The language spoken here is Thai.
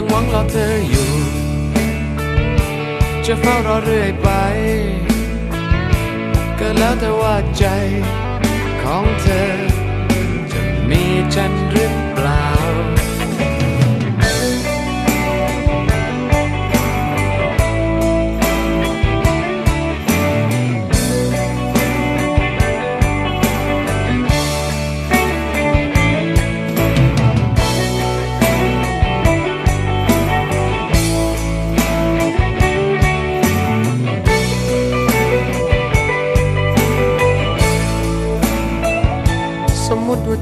ยังหวังรอเธออยู่ จะเฝ้ารอเรื่อยไป ก็แล้วแต่ว่าใจของเธอ จะมีฉันหรือ